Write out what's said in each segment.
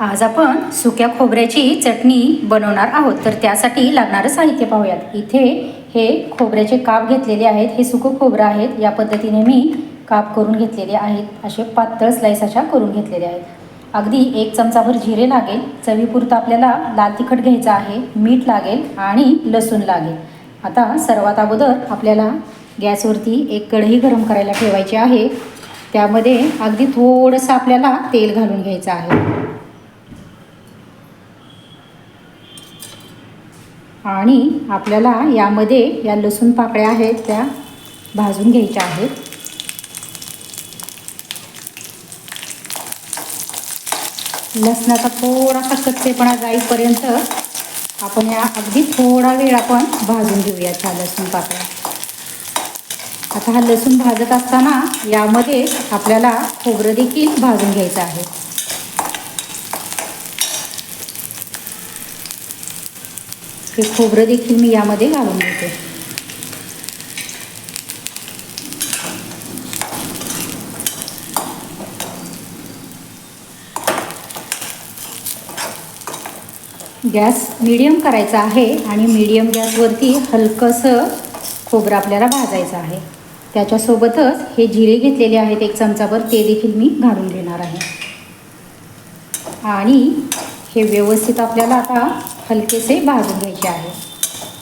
आज आपण सुक्या खोबऱ्याची चटणी बनवणार आहोत. तर त्यासाठी लागणारं साहित्य पाहूयात. इथे हे खोबऱ्याचे काप घेतलेले आहेत. हे सुकं खोबरं आहेत. या पद्धतीने मी काप करून घेतलेले आहेत. असे पातळ स्लाईस अशा करून घेतलेले आहेत. अगदी एक चमचाभर जिरे लागेल. चवीपुरतं आपल्याला लाल तिखट घ्यायचं आहे मीठ लागेल आणि लसूण लागेल. आता सर्वात अगोदर आपल्याला गॅसवरती एक कढई गरम करायला ठेवायची आहे. त्यामध्ये अगदी थोडंसं आपल्याला तेल घालून घ्यायचं आहे. आणि आपल्याला यामध्ये या लसूण पाकळ्या आहेत त्या भाजून घ्यायच्या आहेत. लसणाचा थोडासा कच्चेपणा जाईपर्यंत आपण या अगदी थोडा वेळ आपण भाजून घेऊया ह्या लसूण पाकळ्या. आता हा लसूण भाजत असताना यामध्ये आपल्याला खोबरं देखील भाजून घ्यायचं आहे. हे खोबरं देखील मी यामध्ये घालून घेते. गॅस मीडियम करायचा आहे आणि मीडियम गॅसवरती हलकंसं खोबरं आपल्याला भाजायचं आहे. त्याच्यासोबतच हे जिरे घेतलेले आहेत एक चमचाभर ते देखील मी घालून घेणार आहे. आणि हे व्यवस्थित आपल्याला आता हलकेसे भाजून घ्यायचे आहे.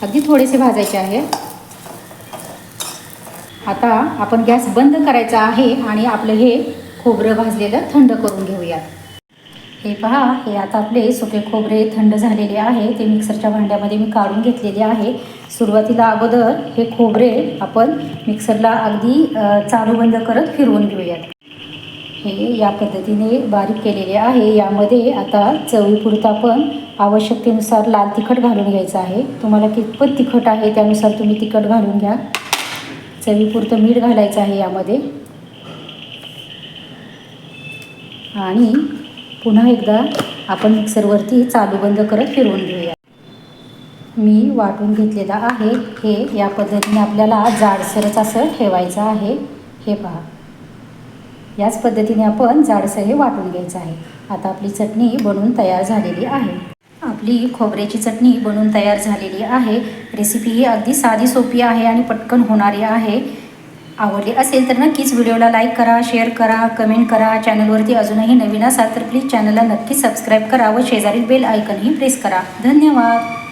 अगदी थोडेसे भाजायचे आहे. आता आपण गॅस बंद करायचा आहे आणि आपलं हे खोबरं भाजलेलं थंड करून घेऊयात. हे पहा हे आता आपले सुके खोबरे थंड झालेले आहे. ते मिक्सरच्या भांड्यामध्ये मी काढून घेतलेले आहे. सुरुवातीला अगोदर हे खोबरे आपण मिक्सरला अगदी चालू बंद करत फिरवून घेऊयात. हे या पद्धतीने बारीक केलेले आहे. यामध्ये आता चवीपुरतं आपण आवश्यकतेनुसार लाल तिखट घालून घ्यायचं आहे. तुम्हाला कितपत तिखट आहे त्यानुसार तुम्ही तिखट घालून घ्या. चवीपुरतं मीठ घालायचं आहे यामध्ये. आणि पुन्हा एकदा आपण मिक्सरवरती चालू बंद करत फिरवून घेऊया. मी वाटून घेतलेलं आहे. हे या पद्धतीने आपल्याला जाडसरच असं ठेवायचं आहे. हे पहा. याच पद्धतीने आपण जाडसं हे वाटून घ्यायचं आहे. आता आपली चटणी बनवून तयार झालेली आहे. आपली खोबऱ्याची चटणी बनवून तयार झालेली आहे. रेसिपी ही अगदी साधी सोपी आहे आणि पटकन होणारी आहे. आवडली असेल तर नक्कीच व्हिडिओला लाईक करा शेअर करा कमेंट करा. चॅनलवरती अजूनही नवीन असाल तर प्लीज चॅनलला नक्की सबस्क्राईब करा व शेजारील बेल आयकनही प्रेस करा. धन्यवाद!